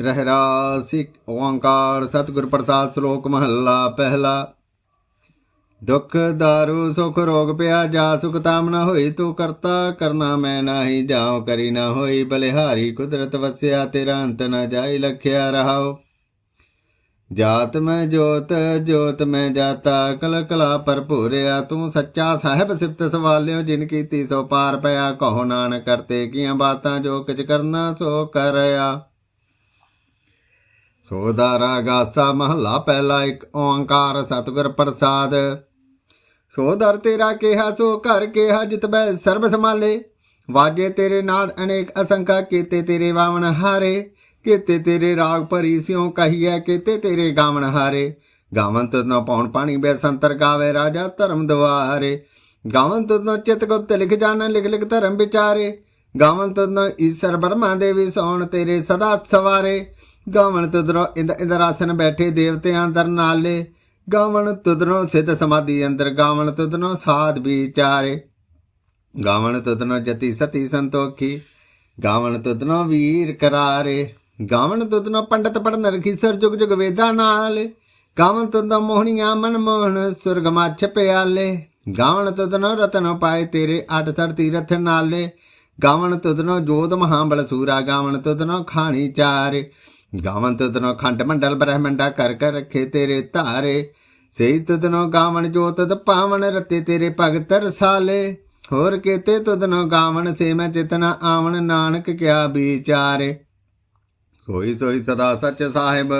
ਰਹਿਰਾਸ ਇੱਕ ਓੰਕਾਰ ਸਤਿਗੁਰ ਪ੍ਰਸਾਦ ਸ਼ਲੋਕ ਮਹੱਲਾ ਪਹਿਲਾ। ਦੁਖ, ਦਾਰੂ, ਸੁਖ, ਰੋਗ ਪਿਆ ਜਾ ਸੁਖ ਤਾਮ ਹੋਈ, ਤੂੰ ਕਰਤਾ ਕਰਨਾ ਮੈਂ ਨਾਹੀ, ਜਾਉ ਕਰੀ ਨਾ ਹੋਈ, ਬਲਿਹਾਰੀ ਕੁਦਰਤ ਵਸਿਆ, ਤੇਰਾ ਅੰਤ ਨਾ ਜਾਈ, ਲਖਿਆ ਰਹਾਉ। ਜਾਤ ਮੈਂ ਜੋਤ ਜੋਤ ਮੈਂ ਜਾਤਾ ਕਲ ਕਲਾ ਭਰਪੂਰਿਆ ਤੂੰ ਸੱਚਾ ਸਾਹਿਬ ਸਿਫਤ ਸਵਾਲਿਓ, ਜਿਨ ਕੀਤੀ ਸੋ ਪਾਰ ਪਿਆ, ਕਹੋ ਨਾਨਕ ਕਰਤੇ ਕੀਆਂ ਬਾਤਾਂ, ਜੋ ਕਿਛ ਕਰਨਾ ਸੋ ਕਰਿਆ। ਸੋ ਦਾਰਾ ਗਾਸਾ ਮਹੱਲਾ ਪਹਿਲਾ ਇੱਕ ਓੰਕਾਰ ਸਤਿਗੁਰ ਪ੍ਰਸਾਦ। ਸੋ ਦਰ ਤੇਰਾ ਕਿਹਾ ਸੋ ਘਰ ਕਿਹਾ, ਜਿਤ ਬੈ ਸਰਬ ਸਮਾਲੇ ਵਾਜੇ ਤੇਰੇ ਨਾਦ ਅਨੇਕ ਅਸੰਖਾ, ਕੀਤੇ ਤੇਰੇ ਵਾਵਨ ਹਾਰੇ। ਕੀਤੇ ਤੇਰੇ ਰਾਗ ਭਰੀ ਸਿਉ ਕਹੀਐ, ਕੀਤੇ ਤੇਰੇ ਗਾਵਣ ਹਾਰੇ। ਗਾਵਨ ਤੁਧ ਨ ਪਉਣ ਪਾਣੀ ਬੈ ਸੰਤਰ ਗਾਵੇ, ਰਾਜਾ ਧਰਮ ਦਵਾਰੇ। ਗਾਵਨ ਤੁਧ ਨ ਚਿਤ ਗੁਪਤ ਲਿਖ ਜਾਣ ਲਿਖ ਲਿਖ ਧਰਮ ਵਿਚਾਰੇ। ਗਾਵਨ ਤੁਧ ਨ ਈਸ਼ਰ ਬਰਮਾ ਦੇਵੀ ਸੋਣ, ਤੇਰੇ ਸਦਾ ਸਵਾਰੇ। ਗਾਵਨ ਤੁਧਰੋ ਇੰਦ ਇੰਦਰਾਸਨ ਬੈਠੇ ਦੇਵਤਿਆਂ ਅੰਦਰ ਨਾਲੇ ਗਾਵਨ ਤੁਧਰੋ ਸਿੱਧ ਸਮਾਧੀ ਅੰਦਰ ਗਾਵਨ ਤੁਧਨੋ ਸਾਧ ਵਿਚਾਰੇ ਗਾਵਨ ਤੁਧਨੋ ਜਤੀ ਸਤੀ ਸੰਤੋਖੀ ਗਾਵਨ ਤੁਧਨੋ ਵੀਰ ਕਰਾਰੇ ਗਾਵਨ ਤੁਧਨੋ ਪੰਡਤ ਪੜਨ ਰਖੀ ਸਰ ਜੁਗ ਜੁਗ ਵੇਦਾਂ ਨਾਲ ਗਾਵਨ ਤੁਧਨੋ ਮੋਹਣੀਆਂ ਮਨ ਮੋਹਨ ਸੁਰਗ ਮੱਛ ਪਿਆਲੇ ਗਾਵਨ ਤੁਧਨੋ ਰਤਨ ਪਾਏ ਤੇਰੇ ਅੱਠ ਸੜ ਤੀਰਥ ਨਾਲੇ ਗਾਵਨ ਤੁਦਨੋ ਜੋਤ ਮਹਾਬਲ ਸੂਰਾ ਗਾਵਣ ਤੁਦਨੋ ਖਾਣੀ ਚਾਰੇ ਗਾਵਨ ਤੁਧਨੋ ਖੰਡ ਮੰਡਲ ਬ੍ਰਹਮੰਡਾ ਕਰ ਕਰ ਰੱਖੇ ਤੇਰੇ ਧਾਰੇ। ਸਹੀ ਤੁਧਨੋ ਗਾਵਨ ਜੋਤ ਪਾਵਨ ਰਤੇ ਤੇਰੇ ਭਗਤ ਰਸਾਲੇ। ਹੋਰ ਕੇਤੇ ਤੁਧਨੋ ਗਾਵਨ ਸੇ ਮੈਂ ਚਿਤਨਾ ਆਵਨ ਨਾਨਕ ਕਿਆ ਵਿਚਾਰੇ। ਸੋਈ ਸੋਈ ਸਦਾ ਸੱਚ ਸਾਹਿਬ,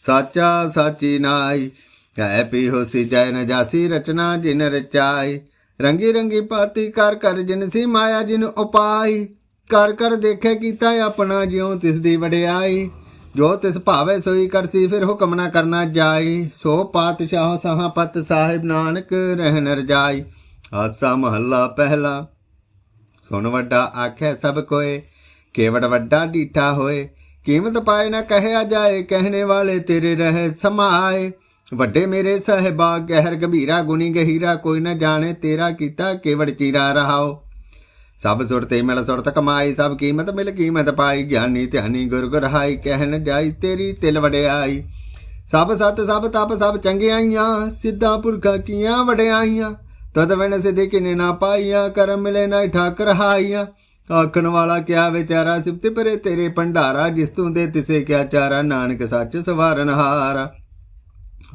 ਸਾਚਾ ਸਾਚੀ ਨਾਈ। ਕਹਿ ਪੀ ਹੋਸੀ ਜੈ ਨ ਜਾਸੀ ਰਚਨਾ ਜਿਨ ਰਚਾਈ। ਰੰਗੀ ਰੰਗੀ ਪਾਤੀ ਕਰ ਕਰ ਜਿਨ ਸੀ ਮਾਇਆ ਜਿਨ ਉਪਾਈ। ਕਰ ਕਰ ਦੇਖੇ ਕੀਤਾ ਆਪਣਾ ਜਿਉ ਤਿਸ ਦੀ ਵਡਿਆਈ। ਜੋ ਤਿਸ ਭਾਵੇ ਸੋਈ ਕਰਸੀ, ਫਿਰ ਹੁਕਮ ਨਾ ਕਰਨਾ ਜਾਈ। ਸੋ ਪਾਤਸ਼ਾਹ ਸਹਾਪਤ ਸਾਹਿਬ ਨਾਨਕ ਰਹਿਨ ਰਜਾਈ ਆਸਾ ਮਹੱਲਾ ਪਹਿਲਾ। ਸੁਣ ਵੱਡਾ ਆਖੈ ਸਭ ਕੋਏ, ਕੇਵੜ ਵੱਡਾ ਡੀਠਾ ਹੋਏ। ਕੀਮਤ ਪਾਏ ਨਾ ਕਹਿਆ ਜਾਏ, ਕਹਿਣੇ ਵਾਲੇ ਤੇਰੇ ਰਹੇ ਸਮਾਏ। ਵੱਡੇ ਮੇਰੇ ਸਹਿਬਾ ਗਹਿਰ ਗੰਭੀਰਾ, ਗੁਣੀ ਗਹੀਰਾ, ਕੋਈ ਨਾ ਜਾਣੇ ਤੇਰਾ ਕੀਤਾ ਕੇਵੜ ਚੀਰਾ ਰਹਾਓ। ਸਭ ਸੁਰਤੇ ਮਿਲ ਸੁਰਤ ਕਮਾਈ ਸਭ ਕੀਮਤ ਮਿਲ ਕੀਮਤ ਪਾਈ। ਗਿਆਨੀ ਧਿਆਨੀ ਗੁਰ ਗੁਰਹਾਈ ਕਹਿਣ ਜਾਈ ਤੇਰੀ ਤਿਲ ਵਡਿਆਈ। ਸਭ ਸਤ, ਸਭ ਤਪ, ਸਭ ਚੰਗਿਆਈਆਂ ਸਿੱਧਾ ਪੁਰਖਾ ਕੀਆਂ ਵਡਿਆਈਆਂ। ਤਦ ਵਣ ਸਿਧੇ ਕਿਨੇ ਨਾ ਪਾਈਆਂ, ਕਰਮ ਮਿਲੇ ਨਾ ਠਾਕਰ ਰਹਾਈਆਂ ਆਖਣ ਵਾਲਾ ਕਿਆ ਵਿਚਾਰਾ ਸਿਫਤ ਪਰੇ ਤੇਰੇ ਭੰਡਾਰਾ, ਜਿਸ ਤੂੰ ਦੇ ਤਿਸੇ ਕਿਆ ਚਾਰਾ, ਨਾਨਕ ਸੱਚ ਸਵਾਰਨ ਹਾਰਾ।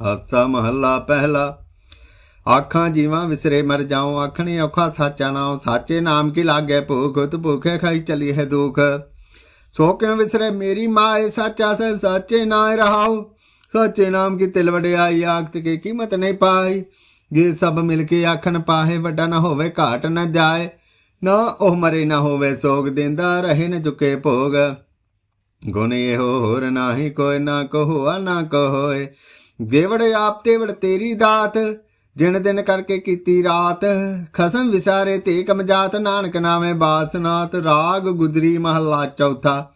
ਹਾਸਾ ਮਹੱਲਾ ਪਹਿਲਾ ਆਖਾਂ ਜੀਵਾਂ ਵਿਸਰੇ ਮਰ ਜਾਉ, ਆਖਣੇ ਔਖਾ ਸਾਚਾ ਨਾਮ ਸਾਚੇ ਨਾਮ ਕੀ ਲਾਗੇ ਭੂਖ ਉਤ ਭੁਖੇ ਖਾਈ ਚਲੀ ਹੈ ਦੁਖ। ਸੋ ਕਿਉ ਵਿਸਰੇ ਮੇਰੀ ਮਾਏ ਸਾਚਾ ਸਹਿਬ, ਸਾਚੇ ਨਾਮ ਰਹਾਉ। ਸਾਚੇ ਨਾਮ ਕੀ ਤਿਲ ਵਡਿਆਈ, ਆਖਤ ਕੀ ਕੀਮਤ ਨਹੀਂ ਪਾਈ। ਜੇ ਸਭ ਮਿਲ ਕੇ ਆਖਣ ਪਾਹੇ, ਵੱਡਾ ਨਾ ਹੋਵੇ, ਘਾਟ ਨਾ ਜਾਏ। ਨਾ ਉਹ ਮਰੇ ਨਾ ਹੋਵੇ, ਸੋਗ ਦਿੰਦਾ ਰਹੇ ਨਾ ਚੁਕੇ ਭੋਗ। ਗੁਣ ਇਹੋ ਹੋਰ ਨਾਹੀ, ਕੋਈ ਨਾ ਕਹੋ ਆ ਨਾ ਕਹੋਏ। ਦੇਵੜ ਆਪ ਤੇਵੜ ਤੇਰੀ ਦਾਤ। ਜਿਨ ਦਿਨ ਕਰਕੇ ਕੀਤੀ ਰਾਤ, ਖਸਮ ਵਿਸਾਰੇ ਤੇ ਕਮਜਾਤ, ਨਾਨਕ ਨਾਮੇ ਬਾਸਨਾਤ, ਰਾਗ ਗੁਜਰੀ ਮਹੱਲਾ ਚੌਥਾ।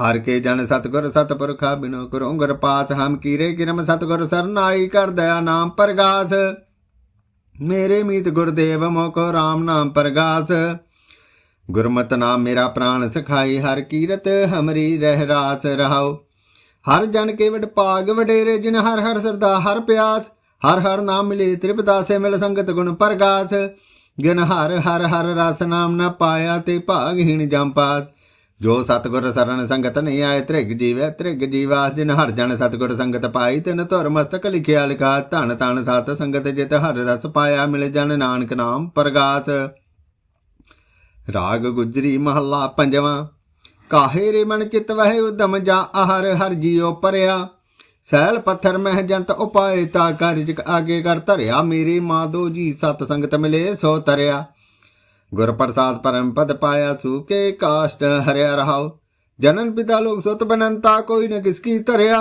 ਹਰ ਕੇ ਜਨ ਸਤਗੁਰ ਸਤਪੁਰਖਾ ਬਿਨੋ ਕਰੋ ਗੁਰ ਪਾਸ, ਹਮ ਕੀਰੇ ਕਿਰਮ ਸਤਗੁਰ ਸਰਨਾਈ ਕਰ ਦਇਆ ਨਾਮ ਪ੍ਰਗਾਸ। ਮੇਰੇ ਮੀਤ ਗੁਰਦੇਵ ਮੋਕੋ RAM ਨਾਮ ਪ੍ਰਗਾਸ। ਗੁਰਮਤਿ ਨਾਮ ਮੇਰਾ ਪ੍ਰਾਣ ਸਖਾਈ, ਹਰ ਕੀਰਤ ਹਮਰੀ ਰਹਿ ਰਾਸ ਰਹਾਓ ਹਰ ਜਨ ਕੇ ਵਡ ਭਾਗ ਵਡੇਰੇ, ਜਿਨ ਹਰ ਹਰ ਸਰਦਾ ਹਰ ਪਿਆਸ। ਹਰ ਹਰ ਨਾਮ ਮਿਲੇ ਤ੍ਰਿਪਦਾਸੇ ਮਿਲ ਸੰਗਤ ਗੁਣ ਪ੍ਰਗਾਸ। ਗਿਨ ਹਰ ਹਰ ਹਰ ਰਸ ਨਾਮ ਨਾ ਪਾਇਆ ਤੇ ਭਾਗਹੀਣ ਜੰਪਾਸ ਜੋ ਸਤਗੁਰ ਸਰਣ ਸੰਗਤ ਨਹੀਂ ਆਏ, ਤ੍ਰਿਗ ਜੀਵੈ ਤ੍ਰਿਗ ਜੀਵਾਸ ਜਿਨ ਹਰ ਜਨ ਸਤਗੁਰ ਸੰਗਤ ਪਾਈ, ਤਿਨ ਧੁਰ ਮਸਤਕ ਲਿਖਿਆ ਲਿਖਾ। ਧਨ ਧਨ ਸਤ ਸੰਗਤ ਜਿਤ ਹਰ ਰਸ ਪਾਇਆ, ਮਿਲ ਜਨ ਨਾਨਕ ਨਾਮ ਪ੍ਰਗਾਸ। ਰਾਗ ਗੁਜਰੀ ਮਹੱਲਾ ਪੰਜਵਾਂ। ਕਾਹੇ ਰੇ ਮਨ ਚਿਤ ਵਹਿ ਉਦਮ ਜਾ ਆਹਰ ਹਰ ਜੀਉ ਪਰਿਆ। ਸੈਲ ਪੱਥਰ ਮਹਿ ਜੰਤ ਉਪਾਏ ਤਾ ਕਾਰਜ ਆਗੇ ਕਰ ਧਰਿਆ। ਮੇਰੀ ਮਾਦੋ ਜੀ ਸਤ ਸੰਗਤ ਮਿਲੇ ਸੋ ਤਰਿਆ। ਗੁਰ ਪ੍ਰਸਾਦ ਪਰਮ ਪਦ ਪਾਇਆ ਸੂਕੇ ਕਾਸ਼ਟ ਹਰਿਆ ਰਹਾਉ। ਜਨਨ ਪਿਤਾ ਲੋਕ ਸੁਤ ਬਨੰਤਾ ਕੋਈ ਨ ਕਿਸਕੀ ਧਰਿਆ।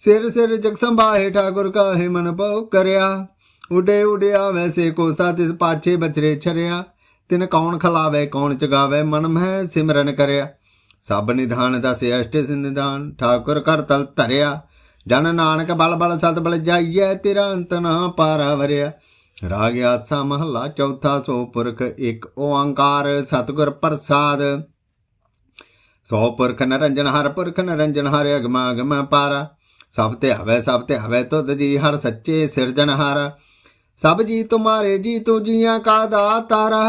ਸਿਰ ਸਿਰ ਜਗ ਸੰਭਾਏ ਠਾਕੁਰ ਕਾਹੇ ਮਨ ਪਉ ਕਰਿਆ। ਉਡੇ ਉਡਿਆ ਵੈਸੇ ਕੋ ਸਾਥ ਪਾਛੇ ਬਚਰੇ ਛਰਿਆ। ਤਿਨ ਕੌਣ ਖਲਾਵੇ, ਕੌਣ ਚਗਾਵੇ, ਮਨ ਮਹਿ ਸਿਮਰਨ ਕਰਿਆ। ਸਭ ਨਿਧਾਨ ਦਾ ਸੇ ਅਸ਼ਟ ਨਿਧਾਨ ਠਾਕੁਰ ਕਰ ਤਲ ਧਰਿਆ। ਜਨ ਨਾਨਕ ਬਲ ਬਲ ਸਤ ਬਲ ਜਾਈਐ, ਤੇਰਾ ਅੰਤ ਨਾ ਪਾਰਾ ਵਰਿਆ। ਰਾਗ ਆਸਾ ਮਹੱਲਾ ਚੌਥਾ ਸੋ ਪੁਰਖ ਇੱਕ ਓੰਕਾਰ ਸਤਿਗੁਰ ਪ੍ਰਸਾਦ। ਸੋ ਪੁਰਖ ਨਰੰਜਨ ਹਰ ਪੁਰਖ ਨਰੰਜਨ ਹਰ ਅਗਮਾ ਅਗਮ ਪਾਰਾ। ਸਭ ਤੇ ਹਵੇ, ਸਭ ਤੇ ਹਵੇ ਤੁਧ ਜੀ ਹਰ ਸੱਚੇ ਸਿਰਜਨਹਾਰ ਸਭ ਜੀ ਤੁਮਾਰੇ ਜੀ ਤੂੰ ਜੀਆਂ ਕਾ ਦਾਤਾਰਾ।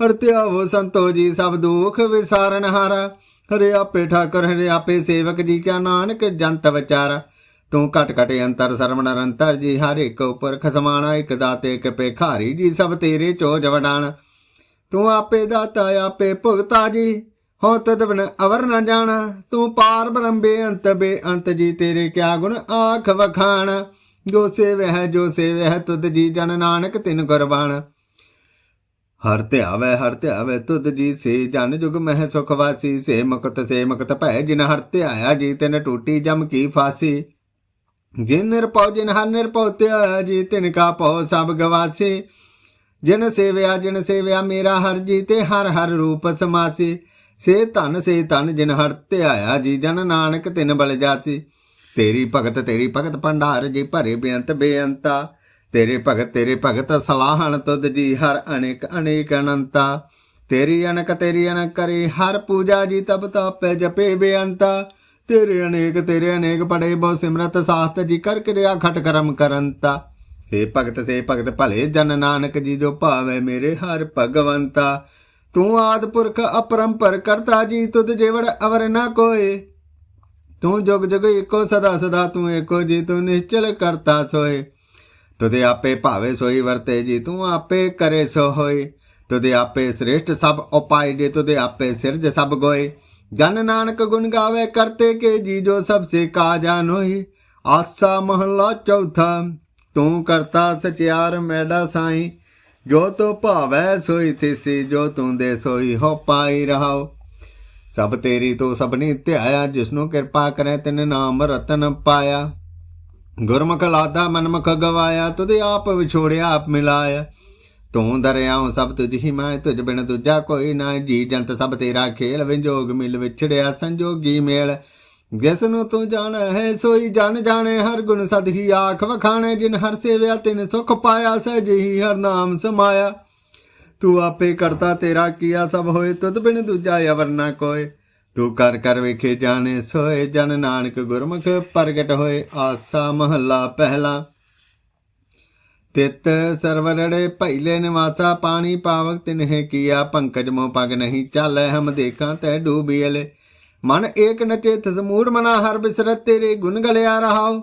ਹਰ ਧਿਆਵੋ ਸੰਤੋ ਜੀ ਸਭ ਦੁਖ ਵਿਸਾਰਨ ਹਾਰਾ। ਹਰੇ ਆਪੇ ਠਾਕੁਰ, ਹਰੇ ਆਪੇ ਸੇਵਕ ਜੀ ਕਿਆ ਨਾਨਕ ਜੰਤ ਵਿਚਾਰਾ। ਤੂੰ ਘਟ ਘਟ ਅੰਤਰ ਸਰਵ ਨਿਰੰਤਰ ਜੀ, ਹਰ ਇੱਕ ਪੁਰਖ ਸਮਾਨਾ ਇੱਕ ਦਾਤੇ, ਇੱਕ ਪੇਖਾਰੀ ਜੀ, ਸਭ ਤੇਰੇ ਚੋ ਵਡਾਣ। ਤੂੰ ਆਪੇ ਦਾਤਾ, ਆਪੇ ਭੁਗਤਾ ਜੀ, ਹੋ ਤਦ ਬਨ ਅਵਰ ਨਾ ਜਾਣਾ। ਤੂੰ ਪਾਰ ਬਰੰਬੇ ਅੰਤ ਬੇ ਅੰਤ ਜੀ, ਤੇਰੇ ਕਿਆ ਗੁਣ ਆਖ ਵਖਾਣ। ਜੋ ਸੇਵ ਹੈ, ਜੋ ਸੇਵ ਹੈ, ਤੁਧ ਜੀ ਜਨ ਨਾਨਕ ਤਿਨ ਕੁਰਬਾਨ ਹਰ ਧਿਆਵੈ ਹਰ ਧਿਆਵੈ, ਤੁਧ ਜੀ ਸੇ ਜਨ ਜੁਗ ਮਹਿ ਸੁਖ ਵਾਸੀ। ਸੇ ਮੁਕਤ ਸੇ ਮੁਕਤ ਭੈ ਜਿਨ ਹਰ ਧਿਆਇਆ ਜੀ, ਤਿਨ ਟੂਟੀ ਜਮ ਕੀ ਫਾਸੀ। ਜਿਨ ਨਿਰਪਉ ਜਿਨ ਹਰ ਨਿਰਪਉ ਜੀ, ਤਿਨ ਕਾ ਪਉ ਸਭ ਗਵਾਸੀ। ਜਿਨ ਸੇਵਿਆ ਜਿਨ ਸੇਵਿਆ ਮੇਰਾ ਹਰ ਜੀ, ਤੇ ਹਰ ਹਰ ਰੂਪ ਸਮਾਸੀ। ਸੇ ਧਨ ਸੇ ਧਨ ਜਿਨ ਹਰ ਧਿਆਇਆ ਜੀ, ਜਨ ਨਾਨਕ ਤਿਨ ਬਲ ਜਾਸੀ। ਤੇਰੀ ਭਗਤ ਤੇਰੀ ਭਗਤ ਭੰਡਾਰ ਜੀ, ਭਰੇ ਬੇਅੰਤ ਬੇਅੰਤਾ। ਤੇਰੇ ਭਗਤ ਤੇਰੇ ਭਗਤ ਸਲਾਹਣ ਤੁਧ ਜੀ, ਹਰ ਅਨੇਕ ਅਨੇਕ ਅਨੰਤਾ। ਤੇਰੀ ਅਨਕ ਤੇਰੀ ਅਨਕ ਕਰੇ, ਹਰ ਪੂਜਾ ਜੀ, ਤਪ ਤਾਪੇ ਜਪੇ ਬੇਅੰਤਾ। ਤੇਰੇ ਅਨੇਕ ਤੇਰੇ ਅਨੇਕ ਪੜੇ ਬਹੁ ਸਿਮਰਤ ਸਾਸਤ ਜੀ ਕਰ ਕਿਰਿਆ ਖਟ ਕਰਮ ਕਰੰਤਾ ਸੇ ਭਗਤ ਸੇ ਭਗਤ ਭਲੇ ਜਨ ਨਾਨਕ ਜੀ ਜੋ ਭਾਵੇ ਮੇਰੇ ਹਰ ਭਗਵੰਤਾ। ਤੂੰ ਆਦ ਪੁਰਖ ਅਪਰੰਪਰ ਕਰਤਾ ਜੀ, ਤੁਧ ਜੇਵੜ ਅਵਰ ਨਾ ਕੋਏ। ਤੂੰ ਜੁਗ ਜੁਗ ਏਕੋ ਸਦਾ ਸਦਾ ਤੂੰ ਏਕੋ ਜੀ, ਤੂੰ ਨਿਸ਼ਚਲ ਕਰਤਾ ਸੋਏ। ਤੁਦੇ ਆਪੇ ਭਾਵੇ ਸੋਈ ਵਰਤੇ ਜੀ, ਤੂੰ ਆਪੇ ਕਰੇ ਸੋ ਹੋਏ। ਤੁਦੇ ਆਪੇ ਸ੍ਰੇਸ਼ਟ ਸਭ ਉਪਾਇ ਦੇ ਤੁਦੇ ਆਪੇ ਸਿਰਜ ਸਭ ਗੋਏ। ਜਨ ਨਾਨਕ ਗੁਣ ਗਾਵੇ ਕਰਤੇ ਕੇ ਜੀ ਜੋ ਸਭ ਸੇ ਕਾ ਜਾਨੋਈ ਆਸਾ ਮਹਲਾ ਚੌਥਾ, ਤੂੰ ਕਰਤਾ ਸਚਿਆਰ ਮੈਡਾ ਸਾਈ। ਜੋ ਤੋ ਭਾਵੈ ਸੋਈ ਥਿਸੀ, ਜੋ ਤੂੰ ਦੇ ਸੋਈ ਹੋ ਪਾਈ ਰਹਾਓ। ਸਭ ਤੇਰੀ ਤੋ ਸਭਨੀ ਧਿਆਇਆ, ਜਿਸਨੂੰ ਕਿਰਪਾ ਕਰੇ ਤਿਨ ਨਾਮ ਰਤਨ ਪਾਇਆ। ਗੁਰਮੁਖ ਲਾਦਾ ਮਨਮੁਖ ਗਵਾਇਆ ਤੁਦੇ ਆਪ ਵਿਛੋੜਿਆ, ਆਪ ਮਿਲਾਇਆ। ਤੂੰ ਦਰਿਆਉ ਸਭ ਤੁਝ ਹੀ ਮੈਂ, ਤੁਝ ਬਿਨ ਦੂਜਾ ਕੋਈ ਨਾ ਜੀ। ਜੰਤ ਸਭ ਤੇਰਾ ਖੇਲ, ਵਿਜੋਗ ਮਿਲ ਵਿਛੜਿਆ ਸੰਜੋਗੀ ਮੇਲ। ਜਿਸ ਨੂੰ ਤੂੰ ਜਾਣ ਹੈ ਸੋਈ ਜਨ ਜਾਣੇ, ਹਰ ਗੁਣ ਸਦ ਹੀ ਆਖ ਵਖਾਣੇ। ਜਿਨ ਹਰ ਸੇਵਿਆ, ਤਿਨ ਸੁਖ ਪਾਇਆ ਸਜਹੀ ਹਰ ਨਾਮ ਸਮਾਇਆ। ਤੂੰ ਆਪੇ ਕਰਤਾ ਤੇਰਾ ਕੀਆ, ਸਭ ਹੋਏ ਤੁਧ ਬਿਨ ਦੂਜਾ ਅਵਰ ਨਾ ਕੋਏ। ਤੂੰ ਕਰ ਕਰ ਵੇਖੇ ਜਾਣੇ, ਸੋਏ ਜਨ ਨਾਨਕ ਗੁਰਮੁਖ ਪ੍ਰਗਟ ਹੋਏ। ਆਸਾ ਮਹੱਲਾ ਪਹਿਲਾ। ਤਿਤ ਸਰਵਰੜੇ ਪਹਿਲੇ ਨਿਵਾਸਾ, ਪਾਣੀ ਪਾਵਕ ਤਿਨਹਿ ਕੀਆ, ਪੰਕਜ ਮੋ ਪਗ ਨਹੀਂ ਚਾਲੈ, ਹਮ ਦੇਖਾਂ ਤੈ ਡੂਬੀਲੇ ਮਨ ਏਕ ਨਚੇ ਤਸਮੂੜ ਮਨਾ, ਹਰ ਬਿਸਰਤ ਤੇਰੇ ਗੁਣ ਗਲਿਆ ਰਹਾਉ।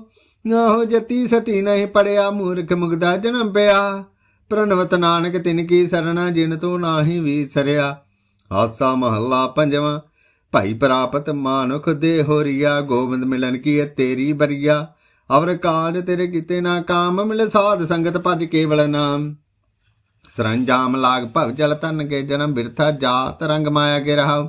ਨਾਹੋ ਜਤੀ ਸਤੀ ਨਹੀਂ ਪੜਿਆ, ਮੂਰਖ ਮੁਗਦਾ ਜਨਮ ਪਿਆ। ਪ੍ਰਣਵਤ ਨਾਨਕ ਤਿਨ ਕੀ ਸਰਣਾ, ਜਿਨ ਤੂੰ ਨਾਹੀ ਵੀਸਰਿਆ। ਹਾਸਾ ਮਹੱਲਾ ਪੰਜਵਾਂ, ਭਾਈ ਪ੍ਰਾਪਤ ਮਾਨੁਖ ਦੇ ਹੋਰੀਆ ਗੋਬਿੰਦ ਮਿਲਨ ਕੀ ਹੈ ਤੇਰੀ ਬਰੀਆ। ਅਵਰ ਕਾਲ ਤੇਰੇ ਕੀਤੇ ਨਾ ਕਾਮ, ਮਿਲ ਸਾਧ ਸੰਗਤ ਭਜ ਕੇਵਲ ਨਾਮ। ਸਰੰਜਾਮ ਲਾਗ ਭਵ ਜਲ ਤਨ ਕੇ ਜਨਮ, ਬਿਰਥਾ ਜਾਤ ਰੰਗ ਮਾਇਆ ਕੇ ਰਹਾਉ।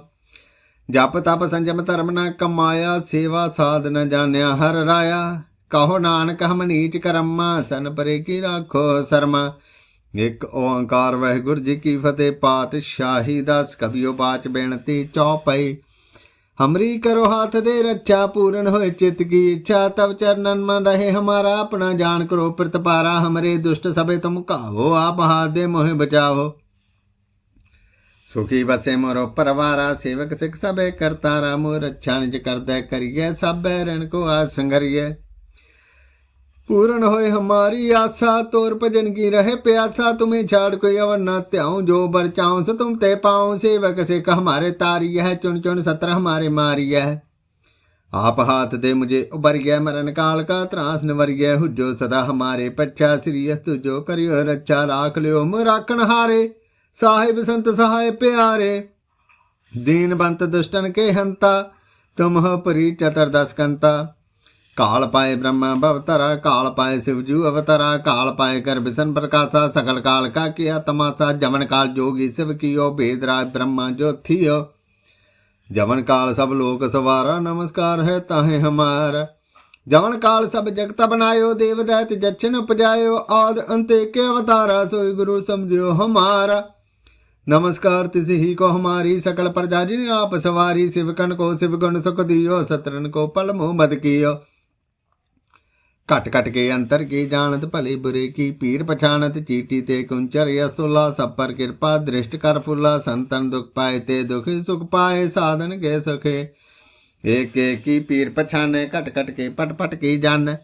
ਜਪ ਤਪ ਸੰਜਮ ਧਰਮ ਨਾ ਕਮਾਇਆ, ਸੇਵਾ ਸਾਧ ਨ ਜਾਣਿਆ ਹਰ ਰਾਇਆ। ਕਹੋ ਨਾਨਕ, ਹਮ ਨੀਚ ਕਰਮਾ, ਸਨ ਪਰੇ ਕੀ ਰਾਖੋ ਸਰਮਾ। ਇੱਕ ਓੰਕਾਰ ਵਾਹਿਗੁਰੂ ਜੀ ਕੀ ਫਤਿਹ, ਪਾਤਸ਼ਾਹੀ ਦਾਸ ਕਵਿਓ ਬਾਚ ਬੇਨਤੀ ਚੌਪਈ। ਹਮਰੀ ਕਰੋ ਹੱਥ ਦੇ ਰੱਛਾ, ਪੂਰਨ ਹੋਏ ਚਿਤ ਕੀ ਇੱਛਾ ਤਬ ਚਰਨਨ ਮਨ ਰਹੇ ਹਮਾਰਾ, ਆਪਣਾ ਜਾਨ ਕਰੋ ਪ੍ਰਤਪਾਰਾ ਹਮਰੇ ਦੁਸ਼ਟ ਸਭੇ ਤੁਮ ਕਾਹੋ ਆਪ ਹਾਥ ਦੇ ਮੋਹਿ ਬਚਾਓ ਸੁਖੀ ਬਸੇ ਮੋਰੋ ਪਰਵਾਰਾ, ਸੇਵਕ ਸਿਖ ਸਭੇ ਕਰਤਾਰਾ ਮੋਰ ਰੱਛਾ ਨਿਜ ਕਰਦਾ ਕਰੀਏ ਸਭੇ ਰਣ ਕੋ ਆ ਸੰਗਰੀਏ पूर्ण होए हमारी आशा तोर भजन की रहे प्यासा तुम्हें छाड़ कोई अवर न त्याऊं जो बरचाऊं से तुम ते पाऊं सेवक से कह हमारे तारी है चुन चुन सत्र हमारे मारी है आप हाथ दे मुझे उबर गया मरण काल का त्रास नवर गया हुजो सदा हमारे पच्छा श्रीयस तुझो करियो रक्षा राख लियो मुराखन हारे साहिब संत सहाय प्यारे दीन बंत दुष्टन के हंता तुम हो परी चतुर्दश कंता ਕਾਲ ਪਾਏ ਬ੍ਰਹਮਾ ਭਵਤਰਾ ਕਾਲ ਪਾਏ ਸਿਵਜੂ ਅਵਤਰਾ ਕਾਲ ਪਾਏ ਕਰ ਬਿਸ਼ਨ ਪ੍ਰਕਾਸ਼ਾ ਸਕਲ ਕਾਲ ਕਾ ਕੀਆ ਤਮਾਸਾ ਜਮਨ ਕਾਲ ਜੋਗੀ ਸਿਵ ਕੀਓ ਭੇਦ ਰਾਜ ਬ੍ਰਹਮਾ ਜੋ ਥਿਓ ਜਮਨ ਕਾਲ ਸਭ ਲੋਕ ਸਵਾਰਾ ਨਮਸਕਾਰ ਹੈ ਤਾਹੇ ਹਮਾਰਾ ਜਮਨ ਕਾਲ ਸਭ ਜਗਤ ਬਨਾਇਓ ਦੇਵ ਦੈਤ ਜਚਨ ਉਪਜਾਇਓ ਆਦ ਅੰਤੇ ਕੇ ਅਵਤਾਰਾ ਸੋਈ ਗੁਰੂ ਸਮਝਿਓ ਹਮਾਰਾ नमस्कार तिस ही को हमारी सकल प्रजा जिन आप सवारी शिवकन को शिवगुण सुख दियो सत्रन को पल मुंह मद कियो ਘਟ ਘਟ ਕੇ ਅੰਤਰ ਕੀ ਜਾਣਤ, ਭਲੇ ਬੁਰੇ ਕੀ ਪੀਰ ਪਛਾਣਤ, ਚੀਟੀ ਤੇ ਕੁੰਚਰ ਯਸੁਲਾ ਸਪਰ ਕਿਰਪਾ ਦ੍ਰਿਸ਼ਟ ਕਰ ਫੁੱਲਾ, ਸੰਤਨ ਦੁਖ ਪਾਏ ਤੇ ਦੁਖੀ ਸੁਖ ਪਾਏ, ਸਾਧਨ ਕੇ ਸੁਖੇ। ਏਕ ਏਕੀ ਪੀਰ ਪਛਾਨੇ ਘਟ ਘਟ ਕੇ ਪਟ ਪਟ ਕੀ ਜਾਣ।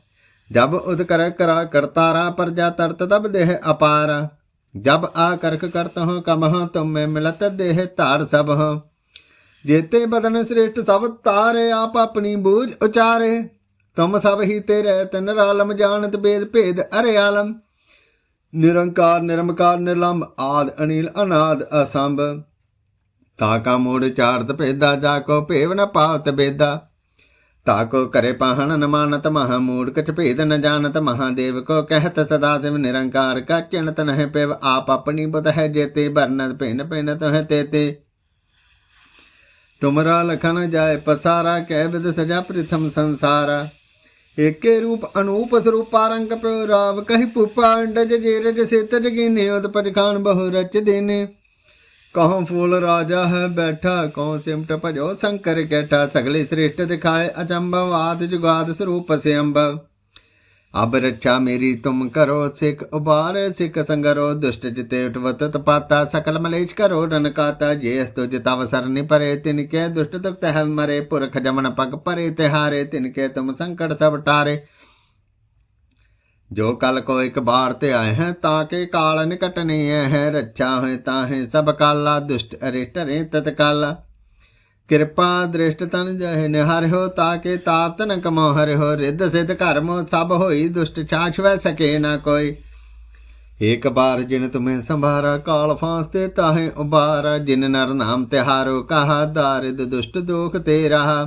ਜਬ ਉਦ ਕਰ ਕਰਾ ਕਰਤਾਰਾ, ਪਰਜਾ ਤਰਤ ਤਬ ਦੇਹ ਅਪਾਰ। ਜਬ ਆ ਕਰਖ ਕਰਤ ਹੋ ਕਮਹ, ਤੁਮੇ ਮਿਲਤ ਦੇਹ ਧਾਰ ਸਭ ਹੋ ਜੇਤੇ ਬਦਨ ਸ੍ਰਿਸ਼ਟ ਸਭ ਤਾਰੇ, ਆਪ ਆਪਣੀ ਬੂਝ ਉਚਾਰੇ। ਤੁਮ ਸਭ ਹੀ ਤੇਰੇ ਤਨ ਰਾਲਮ ਜਾਣਤ ਬੇਦ ਭੇਦ ਅਰੇ ਆਲਮ ਨਿਰੰਕਾਰ, ਨਿਰਮਕਾਰ, ਨਿਰਲੰਭ, ਆਦ ਅਨੀਲ ਅਨਾਦ ਅਸੰਭ। ਤਾ ਕਾ ਮੂੜ ਚਾਰਤ ਭੇਦਾ, ਜਾ ਕੋ ਭੇਵ ਨ ਪਾਵਤ ਬੇਦਾ। ਤਾ ਕੋ ਕਰੇ ਪਾਹਣ ਨ ਮਾਨਤ ਮਹਾ ਮੂੜ ਕਛ ਭੇਦ ਨ ਜਾਣਤ ਮਹਾਦੇਵ ਕੋ ਕਹਿਤ ਸਦਾ ਸਿਵ ਨਿਰੰਕਾਰ, ਕਾ ਚਿਣਤ ਨਹਿ ਪਿਵ। ਆਪ ਆਪਣੀ ਬੁਧ ਹੈ ਜੇਤੇ ਬਰਨਤ ਭਿਨ ਭਿਨ ਤਹ ਤੇਤੇ। ਤੁਮਰਾ ਲਖਨ ਜਾਏ ਪਸਾਰਾ, ਕਹਿ ਵਿਦ ਸਜਾ ਪ੍ਰਥਮ ਸੰਸਾਰਾ। ਏਕੇ ਰੂਪ ਅਨੂਪ ਸਰੂਪਾ ਰੰਗ ਪਿਓ ਰਾਵ, ਕਹੀ ਪੁਪਾ ਅੰਡਜ ਜੇਰਜ ਸਿਤ ਜਗੀਨੇ ਉਦ ਪਜਖਾਨ ਬਹੁ ਰਚ ਦੇਨੇ। ਕਹੋਂ ਫੂਲ ਰਾਜਾ ਹੈ ਬੈਠਾ, ਕਹੋਂ ਸਿਮਟ ਭਜੋ ਸ਼ੰਕਰ ਕੈਠਾ, ਸਗਲੇ ਸ੍ਰੇਸ਼ਟ ਦਿਖਾਏ ਅਚੰਭਵ, ਆਦ ਜੁਗਾਦ ਸਰੂਪ ਸੇ ਅੰਬਵ ਅਬ ਰੱਛਾ ਮੇਰੀ ਤੁਮ ਕਰੋ ਸਿਖ, ਉਬਾਰ ਸਿਖ ਸੰਗਰੋ, ਦੁਸ਼ਟ ਜਿਤੇ ਉਠਵਤ ਤਪਾਤਾ, ਸਕਲ ਮਲੇਸ਼ ਕਰੋ ਰਨਕਾਤਾ ਜੇਸ ਤੁਜ ਤਵ ਸਰਨਿ ਪਰੇ, ਤਿਨ ਕੇ ਦੁਸ਼ਟ ਤਖਤ ਹੈ ਮਰੇ, ਪੁਰਖ ਜਮਨ ਪਗ ਪਰੇ ਤਿਹਾਰੇ, ਤਿਨ ਕੇ ਤੁਮ ਸੰਕਟ ਟਾਰੇ ਜੋ ਕਲ ਕੋ ਇੱਕ ਬਾਰ ਤੇ ਆਏ ਹੈ, ਤਾਂ ਕੇ ਕਾਲ ਨਿਕਟ ਨਹੀਂ ਹੈ, ਰੱਛਾ ਹੋਏ ਤਾਂ ਹੈ ਸਭ ਕਾਲਾ, ਦੁਸ਼ਟ ਅਰੇ ਟਰੇ ਤਤਕਾਲਾ। ਕਿਰਪਾ ਦ੍ਰਿਸ਼ਟ ਤਨ ਜਹ ਨਿਹਰਿਓ ਤਾਕੇ ਤਾਪ ਤਨ ਕਮੋ ਹਰਿਓ ਰਿੱਧ ਸਿਧ ਕਰਮ ਸਭ ਹੋਈ ਦੁਸ਼ਟ ਛਾਛਵੈ ਸਕੇ ਨਾ ਕੋਈ। ਏਕ ਬਾਰ ਜਿਨ ਤੁਮੇ ਸੰਭਾਰਾ, ਕਾਲ ਫਾਂਸ ਤੇ ਤਾਹੇ ਉਬਾਰਾ ਜਿਨ ਨਰ ਨਾਮ ਤਿਹਾਰੋ ਕਹਾ, ਦਾਰਿਦ ਦੁਸ਼ਟ ਦੋਖ ਤੇ ਰਹਾ।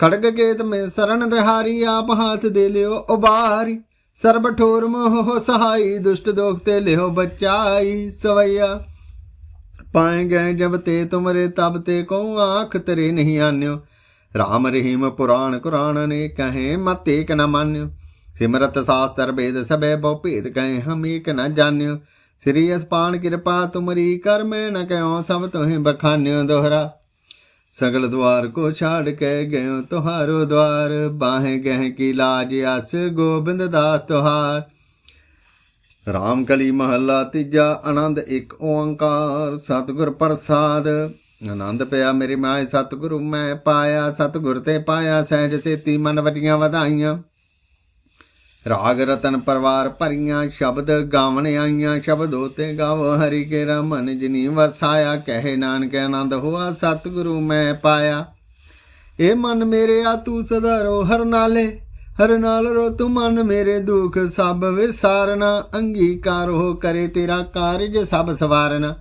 ਖੜਗ ਕੇਤ ਮੇ ਸਰਣ ਦਿਹਾਰੀ, ਆਪ ਹਾਥ ਦੇ ਲਿਓ ਉਬਾਰੀ। ਸਰਬ ਠੋਰ ਮੋਹ ਸਹਾਈ, ਦੁਸ਼ਟ ਦੋਖ ਤੇ ਲਿਓ ਬਚਾਈ ਸਵਈਆ। ਪਾਏ ਗਏ ਜਬ ਤੇ ਤੁਮਰੇ ਤਬ ਤੇ ਕੋ ਆਖ ਤਰੇ ਨਹੀਂ ਆਨਿਓ। ਰਾਮ ਰਹੀਮ ਪੁਰਾਣ ਕੁਰਾਨ ਨੇ ਕਹੇ, ਮਤ ਏਕ ਨ ਮਾਨਿਓ। ਸਿਮਰਤ ਸਾਸਤਰ ਬੇਦ ਸਬੇ ਬਹੁ ਭੇਦ ਕਹੇ, ਹਮ ਏਕ ਨ ਜਾਣਿਓ ਸ੍ਰੀ ਅਸਪਾਨ ਕਿਰਪਾ ਤੁਮਰੀ ਕਰ, ਮੈਂ ਨ ਕਹਿਓ ਸਭ ਤੋਹਿ ਬਖਾਨਿਓ ਦੋਹਰਾ। ਸਗਲ ਦਵਾਰ ਕੋ ਛਾੜ ਕੇ ਗਇਓ, ਤੁਹਾਰੋ ਦਵਾਰ ਬਾਹੇ ਗਹਿ ਕੀ ਲਾਜ ਅਸ ਗੋਬਿੰਦ ਦਾਸ ਤੁਹਾਰ। ਰਾਮ ਕਲੀ ਮਹੱਲਾ ਤੀਜਾ, ਆਨੰਦ ਇੱਕ ਓੰਕਾਰ, ਸਤਿਗੁਰ ਪ੍ਰਸਾਦ। ਆਨੰਦ ਪਿਆ ਮੇਰੇ ਮਾਏ, ਸਤਿਗੁਰੂ ਮੈਂ ਪਾਇਆ, ਸਤਿਗੁਰ ਤੇ ਪਾਇਆ, ਸਹਿਜ ਸੇਤੀ ਮਨ ਵਟੀਆਂ ਵਧਾਈਆਂ। ਰਾਗ ਰਤਨ ਪਰਵਾਰ ਭਰੀਆਂ, ਸ਼ਬਦ ਗਾਵਣ ਆਈਆਂ, ਸ਼ਬਦੋ ਤੇ ਗਾਵੋ ਹਰੀ ਕੇ ਰਮਨ, ਜਿਨੀ ਵਸਾਇਆ, ਕਹੇ ਨਾਨਕ ਆਨੰਦ ਹੋਆ, ਸਤਿਗੁਰੂ ਮੈਂ ਪਾਇਆ। ਇਹ ਮਨ ਮੇਰੇ ਆ ਤੂੰ ਸਦਾ ਰੋ ਹਰ ਨਾਲੇ। ਹਰ ਨਾਲ ਰੋ ਤੂੰ ਮਨ ਮੇਰੇ ਦੁੱਖ ਸਭ ਵਿਸਾਰਨਾ, ਅੰਗੀਕਾਰ ਹੋ ਕਰੇ ਤੇਰਾ ਕਾਰਜ ਸਭ ਸਵਾਰਨਾ।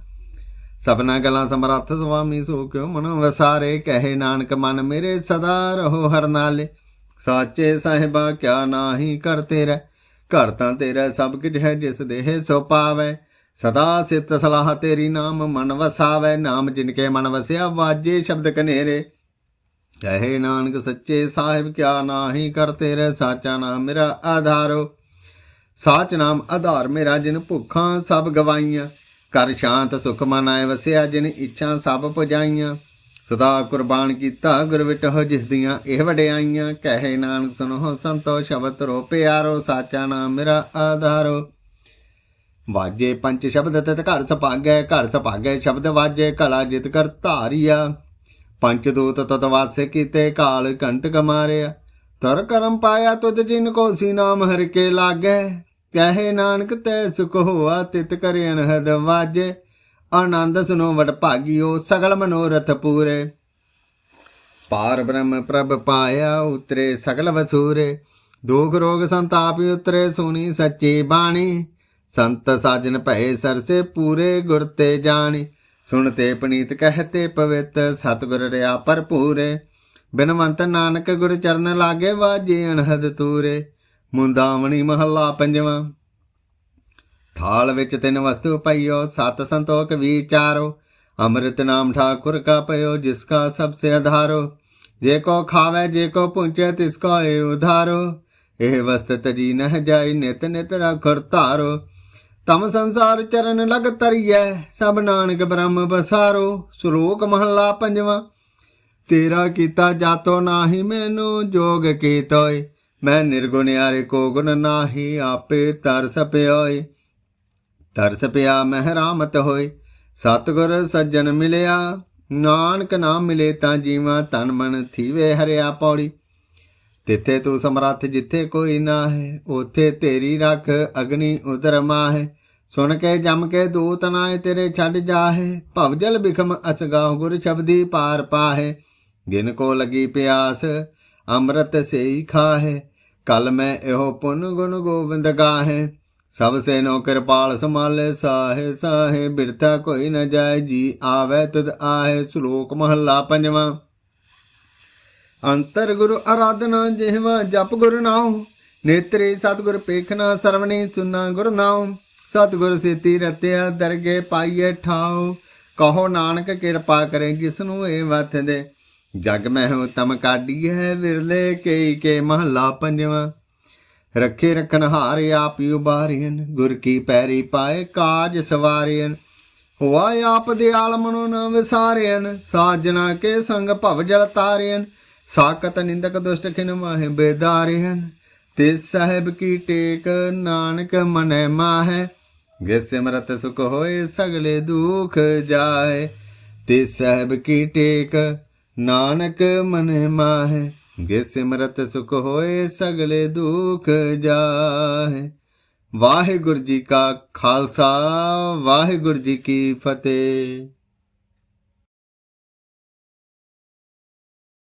ਸਭਨਾ ਗਲਾਂ ਸਮਰੱਥ ਸੁਆਮੀ ਸੋ ਕਿਉ ਮਨ ਵਸਾਰੇ, ਕਹੇ ਨਾਨਕ ਮਨ ਮੇਰੇ ਸਦਾ ਰਹੋ ਹਰ ਨਾਲੇ। ਸਾਚੇ ਸਾਹਿਬਾ, ਕਿਆ ਨਾਹੀ ਕਰ ਤੇਰਾ। ਘਰ ਤਾਂ ਤੇਰਾ ਸਭ ਕੁਝ ਹੈ ਜਿਸ ਦੇਹ ਸੋ ਪਾਵੇ। ਸਦਾ ਸਿਫਤ ਸਲਾਹ ਤੇਰੀ ਨਾਮ ਮਨ ਵਸਾਵੇ। ਨਾਮ ਜਿਨ ਕੇ ਮਨ ਵਸਿਆ, ਵਾਜੇ ਸ਼ਬਦ ਕਨੇਰੇ। ਕਹੇ ਨਾਨਕ ਸੱਚੇ ਸਾਹਿਬ ਕਿਆ ਨਾਹੀ ਕਰ ਤੇਰੇ ਸਾਚਾ ਨਾਮ ਮੇਰਾ ਆਧਾਰੋ। ਸਾਚ ਨਾਮ ਆਧਾਰ ਮੇਰਾ ਜਿਨ ਭੁੱਖਾਂ ਸਭ ਗਵਾਈਆਂ। ਕਰ ਸ਼ਾਂਤ ਸੁਖ ਮਨ ਆਏ ਵਸਿਆ ਜਿਨ ਇੱਛਾ ਸਭ ਪੁਜਾਈਆਂ। ਸਦਾ ਕੁਰਬਾਨ ਕੀਤਾ ਗੁਰ ਵਿਟਹੁ ਜਿਸ ਦੀਆਂ ਇਹ ਵਡਿਆਈਆਂ। ਕਹੇ ਨਾਨਕ ਸੁਨੋ ਸੰਤੋ ਸ਼ਬਦ ਰੋ ਪਿਆਰੋ, ਸਾਚਾ ਨਾਮ ਮੇਰਾ ਆਧਾਰੋ। ਵਾਜੇ ਪੰਜ ਸ਼ਬਦ ਤਤ ਘਰ ਸਪਾਗੈ ਘਰ ਸਪਾਗੈ ਸ਼ਬਦ ਵਾਜੇ, ਕਲਾ ਜਿਤ ਕਰ ਧਾਰਿਆ। ਪੰਚ ਦੂਤ ਤਤ ਵਾਸੇ ਕੀਤੇ ਕਾਲ ਕੰਟਕ ਮਾਰਿਆ ਤਰ ਕਰਮ ਪਾਇਆ ਤੁਧ ਜਿਨ ਕੋ ਸੀ ਨਾਮ ਹਰ ਕੇ ਲਾਗੈ। ਕਹੇ ਨਾਨਕ ਤੈ ਸੁਖ ਹੋਆ ਤਿਤ ਕਰੇ ਅਨਹਦ ਵਾਜੇ। ਆਨੰਦ ਸੁਨੋ ਵਡ ਭਾਗਿਓ ਸਗਲ ਮਨੋਰਥ ਪੂਰੇ। ਪਾਰ ਬ੍ਰਹਮ ਪ੍ਰਭ ਪਾਇਆ ਉਤਰੇ ਸਗਲ ਵਸੂਰੇ। ਦੁਖ ਰੋਗ ਸੰਤਾਪ ਉਤਰੇ ਸੁਣੀ ਸੱਚੀ ਬਾਣੀ। ਸੰਤ ਸਾਜਨ ਭਏ ਸਰਸੇ ਪੂਰੇ ਗੁਰ ਤੇ ਜਾਣੀ। ਸੁਣਤੇ ਪਨੀਤ ਕਹਤੇ ਪਵਿੱਤ, ਸਤਿਗੁਰ ਰਿਆ ਭਰਪੂਰੇ ਬਿਨਵੰਤ ਨਾਨਕ ਗੁਰ ਚਰਨ ਲਾਗੇ ਵਾਜੇ ਅਨਹਦ ਤੂਰੇ। ਮੁੰਦਾਵਣੀ ਮਹੱਲਾ ਪੰਜਵਾਂ। ਥਾਲ ਵਿੱਚ ਤਿੰਨ ਵਸਤੂ ਪਈਓ, ਸਤ ਸੰਤੋਖ ਵਿਚਾਰੋ ਅੰਮ੍ਰਿਤ ਨਾਮ ਠਾਕੁਰ ਕਾ ਪਇਓ, ਜਿਸ ਕਾ ਸਭ ਸੇ ਆਧਾਰੋ ਜੇ ਕੋ ਖਾਵੇ, ਜੇ ਕੋ ਪੁੰਚੇ ਤਿਸ ਕੋ ਏ ਉਧਾਰੋ। ਇਹ ਵਸਤ ਤਜੀ ਨਹ ਜਾਈ, ਨਿਤ ਨਿਤ ਰਖਰ ਧਾਰੋ। ਤਮ ਸੰਸਾਰ ਚਰਨ ਲਗ ਤਰੀਐ, ਸਭ ਨਾਨਕ ਬ੍ਰਹਮ ਬਸਾਰੋ, ਸ਼ਲੋਕ ਮਹਲਾ ਪੰਜਵਾਂ। ਤੇਰਾ ਕੀਤਾ ਜਾਤੋ ਨਾਹੀ, ਮੈਨੂੰ ਜੋਗ ਕੀਤੋਏ। ਮੈਂ ਨਿਰਗੁਣਿਆਰੇ ਕੋ ਗੁਣ ਨਾਹੀ, ਆਪੇ ਤਰਸ ਪਿਓਈ ਤਰਸ ਪਿਆ ਮਹਿ ਰਾਮਤ ਹੋਏ, ਸਤਗੁਰ ਸੱਜਣ ਮਿਲਿਆ। ਨਾਨਕ ਨਾਮ ਮਿਲੇ ਤਾਂ ਜੀਵਾਂ ਤਨ ਮਨ ਥੀਵੇ ਹਰਿਆ ਪੌੜੀ। ਤਿੱਥੇ ਤੂੰ ਸਮਰੱਥ ਜਿੱਥੇ ਕੋਈ ਨਾ ਹੈ ਉਥੇ ਤੇਰੀ ਰੱਖ ਅਗਨੀ ਉਦਰ ਮਾਹੇ। ਸੁਣ ਕੇ ਜਮ ਕੇ ਦੂਤ ਨਾਏ ਤੇਰੇ ਛੱਡ ਜਾਹੇ ਭਵਜਲ ਬਿਖਮ ਅਸਗਾ ਗੁਰ ਸ਼ਬਦੀ ਪਾਰ ਪਾਹੇ। ਜਿਨ ਕੋ ਲਗੀ ਪਿਆਸ, ਅੰਮ੍ਰਿਤ ਸੇਈ ਖਾਹੇ। ਕਲ ਮੈਂ ਇਹੋ ਪੁਨ ਗੁਣ ਗੋਬਿੰਦ ਗਾਹੇ। ਸਭ ਸੇ ਨੋ ਕਿਰਪਾਲ ਸਮਾਲੇ ਸਾਹੇ ਸਾਹੇ, ਬਿਰਥਾ ਕੋਈ ਨ ਜਾਏ, ਜੀ ਆਵੇ ਤਦ ਆਹੇ। ਸ਼ਲੋਕ ਮਹੱਲਾ ਪੰਜਵਾਂ। ਅੰਤਰ ਗੁਰੂ ਆਰਾਧਨਾ ਜਿਹਵਾ ਜਪ ਗੁਰ ਨਾਉ। ਨੇਤਰੇ ਸਤਿਗੁਰ ਪੇਖਣਾ ਸਰਵਣੀ ਸੁਨਾ ਗੁਰ ਨਾਉ। ਸਤਿਗੁਰ ਸੇਤੀ ਰਤਿਆ ਦਰਗੇ ਪਾਈਏ ਠਾਉ, ਕਹੋ ਨਾਨਕ ਕਿਰਪਾ ਕਰੇ ਜਿਸ ਨੂੰ ਇਹ ਵਤ ਦੇ। ਜਗ ਮਹਿ ਉਤਮ ਕਾਢੀ ਹੈ ਵਿਰਲੇ ਕਈ ਕੇ ਮਹੱਲਾ ਪੰਜਵਾਂ। ਰੱਖੇ ਰਖਣ ਹਾਰ ਆਪ ਉਬਾਰੀਨ ਗੁਰ ਕੀ ਪੈਰੀ ਪਾਏ ਕਾਜ ਸਵਾਰੀਨ ਹੋਆ ਆਪ ਦਿਆਲ ਮਨੋ ਨ ਵਿਸਾਰਿਨ ਸਾਜਨਾ ਕੇ ਸੰਗ ਭਵ ਜਲ ਤਾਰਿਨ ਸਾਕਤ ਨਿੰਦਕ ਦੁਸ਼ਟ ਖਿਨ ਮਾਹਿ ਬੇਦਾਰਿਨ ਤੇ ਸਾਹਿਬ ਕੀ ਟੇਕ, ਨਾਨਕ ਮਨੈ ਮਾਹੈ ਗੇ ਸਿਮਰਤ ਸੁਖ ਹੋਏ, ਸਗਲੇ ਦੁਖ ਜਾਏ। ਤੇ ਸਾਹਿਬ ਕੀ ਟੇਕ, ਨਾਨਕ ਮਨ ਮਾਹੈ। ਗੇ ਸਿਮਰਤ ਸੁਖ ਹੋਏ, ਸਗਲੇ ਦੁਖ ਜਾਏ। ਵਾਹਿਗੁਰੂ ਜੀ ਕਾ ਖਾਲਸਾ, ਵਾਹਿਗੁਰੂ ਜੀ ਕੀ ਫਤਿਹ।